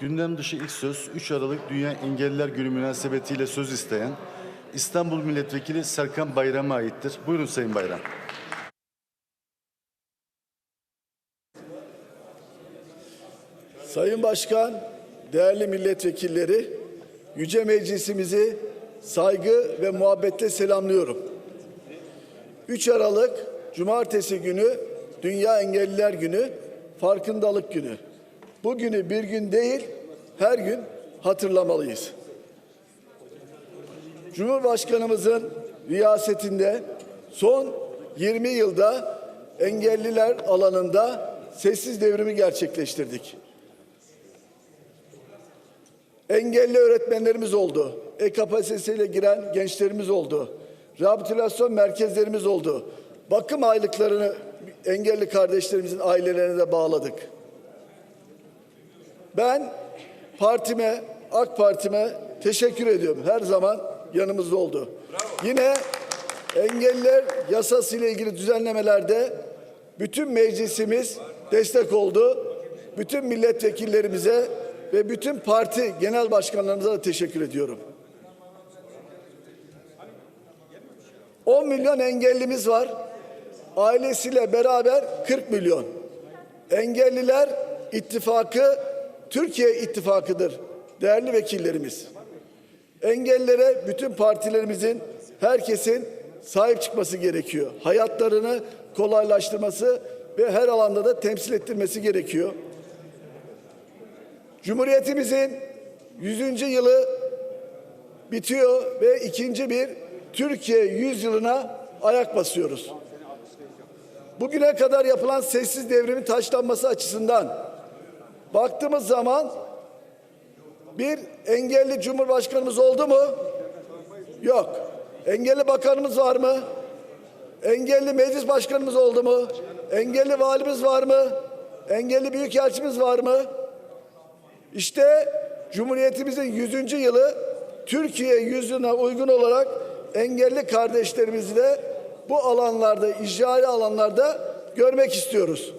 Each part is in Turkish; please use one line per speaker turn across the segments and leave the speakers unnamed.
Gündem dışı ilk söz 3 Aralık Dünya Engelliler Günü münasebetiyle söz isteyen İstanbul Milletvekili Serkan Bayram'a aittir. Buyurun Sayın Bayram.
Sayın Başkan, değerli milletvekilleri, Yüce Meclisimizi saygı ve muhabbetle selamlıyorum. 3 Aralık Cumartesi günü Dünya Engelliler Günü, Farkındalık Günü. Bu günü bir gün değil, her gün hatırlamalıyız. Cumhurbaşkanımızın riyasetinde son 20 yılda engelliler alanında sessiz devrimi gerçekleştirdik. Engelli öğretmenlerimiz oldu. E-kapasitesiyle giren gençlerimiz oldu. Rehabilitasyon merkezlerimiz oldu. Bakım aylıklarını engelli kardeşlerimizin ailelerine de bağladık. Ben partime, AK Parti'me teşekkür ediyorum. Her zaman yanımızda oldu. Yine engelliler yasası ile ilgili düzenlemelerde bütün meclisimiz destek oldu. Bütün milletvekillerimize ve bütün parti genel başkanlarımıza da teşekkür ediyorum. 10 milyon engellimiz var. Ailesiyle beraber 40 milyon. Engelliler ittifakı Türkiye ittifakıdır değerli vekillerimiz. Engellilere bütün partilerimizin, herkesin sahip çıkması gerekiyor. Hayatlarını kolaylaştırması ve her alanda da temsil ettirmesi gerekiyor. Cumhuriyetimizin 100. yılı bitiyor ve ikinci bir Türkiye 100 yılına ayak basıyoruz. Bugüne kadar yapılan sessiz devrimin taşlanması açısından baktığımız zaman bir engelli cumhurbaşkanımız oldu mu? Yok. Engelli bakanımız var mı? Engelli meclis başkanımız oldu mu? Engelli valimiz var mı? Engelli büyükelçimiz var mı? İşte Cumhuriyetimizin 100. yılı Türkiye yüzyılına uygun olarak engelli kardeşlerimizi de bu alanlarda, icraî alanlarda görmek istiyoruz.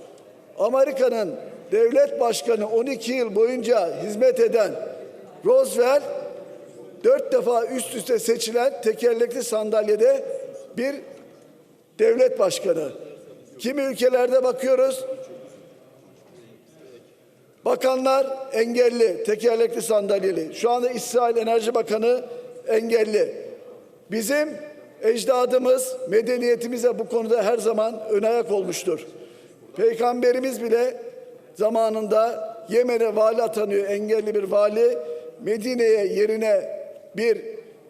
Amerika'nın devlet başkanı 12 yıl boyunca hizmet eden Roosevelt dört defa üst üste seçilen tekerlekli sandalyede bir devlet başkanı. Kimi ülkelerde bakıyoruz Bakanlar engelli, tekerlekli sandalyeli. Şu anda İsrail Enerji Bakanı engelli. Bizim ecdadımız medeniyetimize bu konuda her zaman ön ayak olmuştur. Peygamberimiz bile zamanında Yemen'e vali atanıyor, engelli bir vali. Medine'ye yerine bir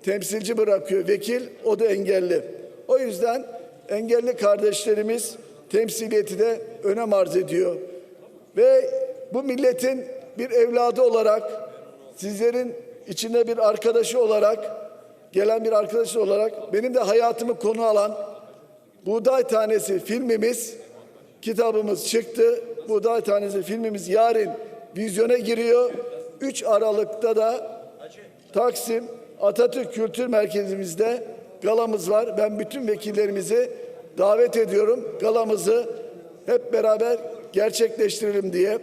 temsilci bırakıyor, vekil, o da engelli. O yüzden engelli kardeşlerimiz temsiliyeti de önem arz ediyor. Ve bu milletin bir evladı olarak, sizlerin içinde bir arkadaşı olarak, gelen bir arkadaşı olarak benim de hayatımı konu alan Buğday Tanesi filmimiz, kitabımız çıktı. Buğday Tanesi filmimiz yarın vizyona giriyor. 3 Aralık'ta da Taksim Atatürk Kültür Merkezimizde galamız var. Ben bütün vekillerimizi davet ediyorum. Galamızı hep beraber gerçekleştirelim diye.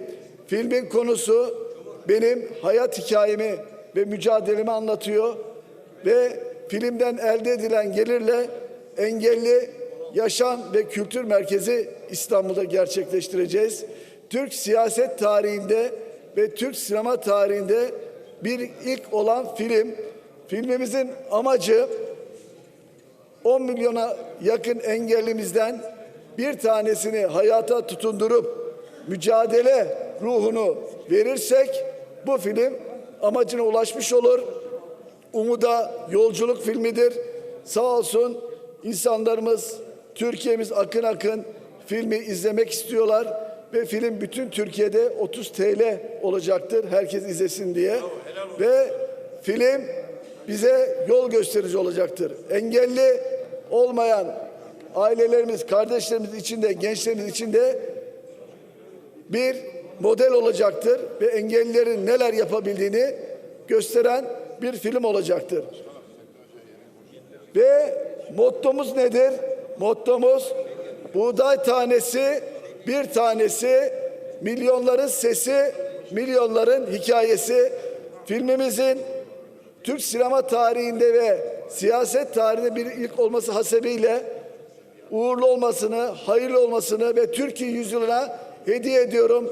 Filmin konusu benim hayat hikayemi ve mücadelemi anlatıyor ve filmden elde edilen gelirle engelli yaşam ve kültür merkezi İstanbul'da gerçekleştireceğiz. Türk siyaset tarihinde ve Türk sinema tarihinde bir ilk olan film. Filmimizin amacı 10 milyona yakın engellimizden bir tanesini hayata tutundurup mücadele ruhunu verirsek bu film amacına ulaşmış olur. Umuda yolculuk filmidir. Sağ olsun insanlarımız, Türkiye'miz akın akın filmi izlemek istiyorlar ve film bütün Türkiye'de 30 TL olacaktır herkes izlesin diye. Ve film bize yol gösterici olacaktır. Engelli olmayan ailelerimiz, kardeşlerimiz içinde, gençlerimiz içinde bir model olacaktır ve engellilerin neler yapabildiğini gösteren bir film olacaktır. Ve mottomuz nedir? Mottomuz buğday tanesi bir tanesi milyonların sesi milyonların hikayesi filmimizin Türk sinema tarihinde ve siyaset tarihinde bir ilk olması hasebiyle uğurlu olmasını, hayırlı olmasını ve Türkiye yüzyılına hediye ediyorum.